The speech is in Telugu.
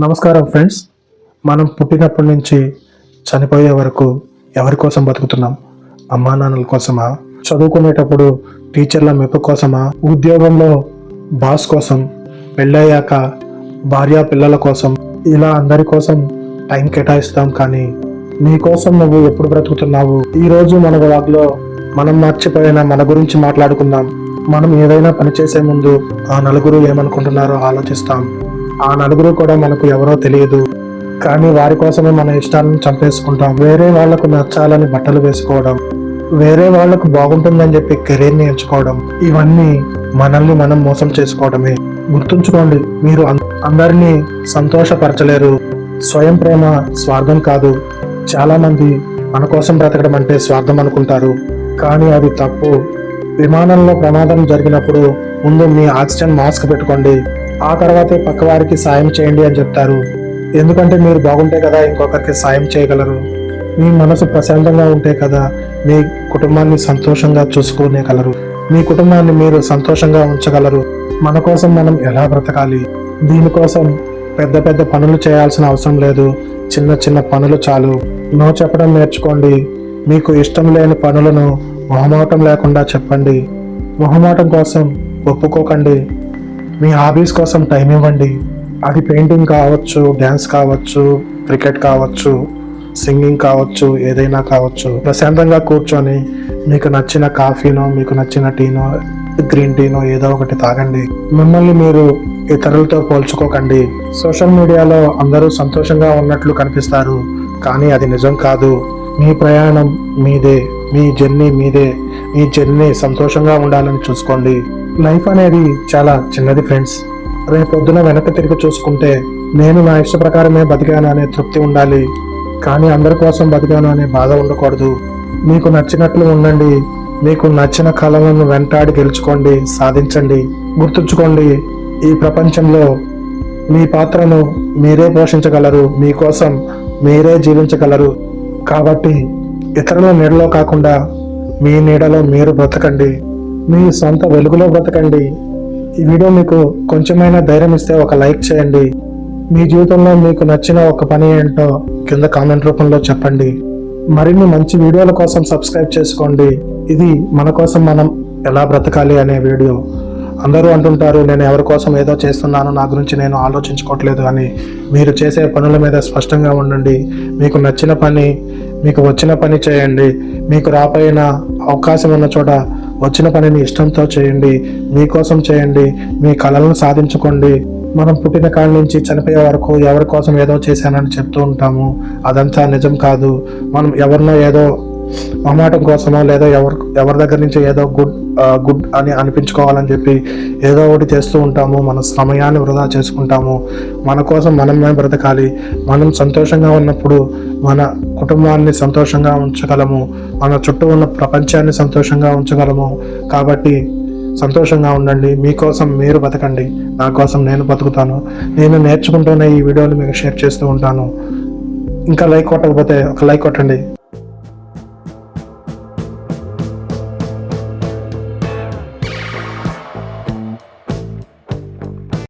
నమస్కారం ఫ్రెండ్స్ మనం పుట్టినప్పటి నుంచి చనిపోయే వరకు ఎవరి కోసం బతుకుతున్నాం? అమ్మా నాన్నల కోసమా? చదువుకునేటప్పుడు టీచర్ల మెప్పు కోసమా? ఉద్యోగంలో బాస్ కోసం పెళ్ళయ్యాక భార్య పిల్లల కోసం ఇలా అందరి కోసం టైం కేటాయిస్తాం కానీ నీ కోసం నువ్వు ఎప్పుడు బ్రతుకుతున్నావు? ఈరోజు మన వాగ్లో మనం మర్చిపోయిన మన గురించి మాట్లాడుకుందాం. మనం ఏదైనా పని చేసే ముందు ఆ నలుగురు ఏమనుకుంటున్నారో ఆలోచిస్తాం. ఆ నలుగురు కూడా మనకు ఎవరో తెలియదు. కానీ వారి కోసమే మన ఇష్టాలను చంపేసుకుంటాం. వేరే వాళ్ళకు నచ్చాలని బట్టలు వేసుకోవడం వేరే వాళ్ళకు బాగుంటుందని చెప్పి కెరీర్ని ఎంచుకోవడం ఇవన్నీ మనల్ని మనం మోసం చేసుకోవడమే. గుర్తుంచుకోండి మీరు అందరినీ సంతోషపరచలేరు. స్వయం ప్రేమ స్వార్థం కాదు. చాలా మంది మన కోసం బ్రతకడం అంటే స్వార్థం అనుకుంటారు. కానీ అది తప్పు. విమానంలో ప్రమాదం జరిగినప్పుడు ముందు మీ ఆక్సిజన్ మాస్క్ పెట్టుకోండి. ఆ తర్వాతే పక్క వారికి సాయం చేయండి అని చెప్తారు. ఎందుకంటే మీరు బాగుంటే కదా ఇంకొకరికి సాయం చేయగలరు. మీ మనసు ప్రశాంతంగా ఉంటే కదా మీ కుటుంబాన్ని సంతోషంగా చూసుకోనేగలరు మీ కుటుంబాన్ని మీరు సంతోషంగా ఉంచగలరు. మన కోసం మనం ఎలా బ్రతకాలి? దీనికోసం పెద్ద పెద్ద పనులు చేయాల్సిన అవసరం లేదు. చిన్న చిన్న పనులు చాలు. నో చెప్పడం నేర్చుకోండి. మీకు ఇష్టం లేని పనులను మొహమాటం లేకుండా చెప్పండి. మొహమాటం కోసం ఒప్పుకోకండి. మీ హాబీస్ కోసం టైం ఇవ్వండి. అది పెయింటింగ్ కావచ్చు డ్యాన్స్ కావచ్చు క్రికెట్ కావచ్చు సింగింగ్ కావచ్చు ఏదైనా కావచ్చు. ప్రశాంతంగా కూర్చొని మీకు నచ్చిన కాఫీనో మీకు నచ్చిన టీనో గ్రీన్ టీనో ఏదో ఒకటి తాగండి. మిమ్మల్ని మీరు ఇతరులతో పోల్చుకోకండి. సోషల్ మీడియాలో అందరూ సంతోషంగా ఉన్నట్లు కనిపిస్తారు. కానీ అది నిజం కాదు. మీ ప్రయాణం మీదే మీ జర్నీ మీదే. మీ జర్నీ సంతోషంగా ఉండాలని చూసుకోండి. లైఫ్ అనేది చాలా చిన్నది ఫ్రెండ్స్ రేపొద్దున వెనక్కి తిరిగి చూసుకుంటే నేను నా ఇష్ట ప్రకారమే బతికాను అనే తృప్తి ఉండాలి. కానీ అందరి కోసం బతికాను అనే బాధ ఉండకూడదు. మీకు నచ్చినట్లు ఉండండి. మీకు నచ్చిన కళలను వెంటాడి గెలుచుకోండి సాధించండి. గుర్తుంచుకోండి ఈ ప్రపంచంలో మీ పాత్రను మీరే పోషించగలరు మీకోసం మీరే జీవించగలరు. కాబట్టి ఇతరుల నీడలో కాకుండా మీ నీడలో మీరు బ్రతకండి. మీ సొంత వెలుగులో బ్రతకండి. ఈ వీడియో మీకు కొంచెమైనా ధైర్యం ఇస్తే ఒక లైక్ చేయండి. మీ జీవితంలో మీకు నచ్చిన ఒక పని ఏంటో కింద కామెంట్ రూపంలో చెప్పండి. మరిన్ని మంచి వీడియోల కోసం సబ్స్క్రైబ్ చేసుకోండి. ఇది మన కోసం మనం ఎలా బ్రతకాలి అనే వీడియో. అందరూ అంటుంటారు నేను ఎవరి కోసం ఏదో చేస్తున్నాను నా గురించి నేను ఆలోచించుకోవట్లేదు అని. మీరు చేసే పనుల మీద స్పష్టంగా ఉండండి. మీకు నచ్చిన పని మీకు వచ్చిన పని చేయండి. మీకు రాపోయిన అవకాశం ఉన్న చోట వచ్చిన పనిని ఇష్టంతో చేయండి మీకోసం చేయండి మీ కళలను సాధించుకోండి. మనం పుట్టిన కాళ్ళ నుంచి చనిపోయే వరకు ఎవరి కోసం ఏదో చేశానని చెప్తూ ఉంటాము. అదంతా నిజం కాదు. మనం ఎవరినో ఏదో అమ్మటం కోసమో లేదా ఎవరు ఎవరి దగ్గర నుంచి ఏదో గుడ్ గుడ్ అని అనిపించుకోవాలని చెప్పి ఏదో ఒకటి చేస్తూ ఉంటాము. మన సమయాన్ని వృధా చేసుకుంటాము. మన కోసం మనమే బ్రతకాలి. మనం సంతోషంగా ఉన్నప్పుడు మన కుటుంబాన్ని సంతోషంగా ఉంచగలము. మన చుట్టూ ఉన్న ప్రపంచాన్ని సంతోషంగా ఉంచగలము. కాబట్టి సంతోషంగా ఉండండి. మీకోసం మీరు బతకండి. నా కోసం నేను బతుకుతాను. నేను నేర్చుకుంటూనే ఈ వీడియోని మీకు షేర్ చేస్తూ ఉంటాను. ఇంకా లైక్ కొట్టకపోతే ఒక లైక్ కొట్టండి.